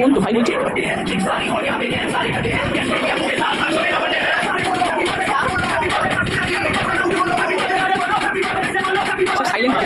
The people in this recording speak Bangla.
বন্ধু ভাই বলছে সাইলেন্ট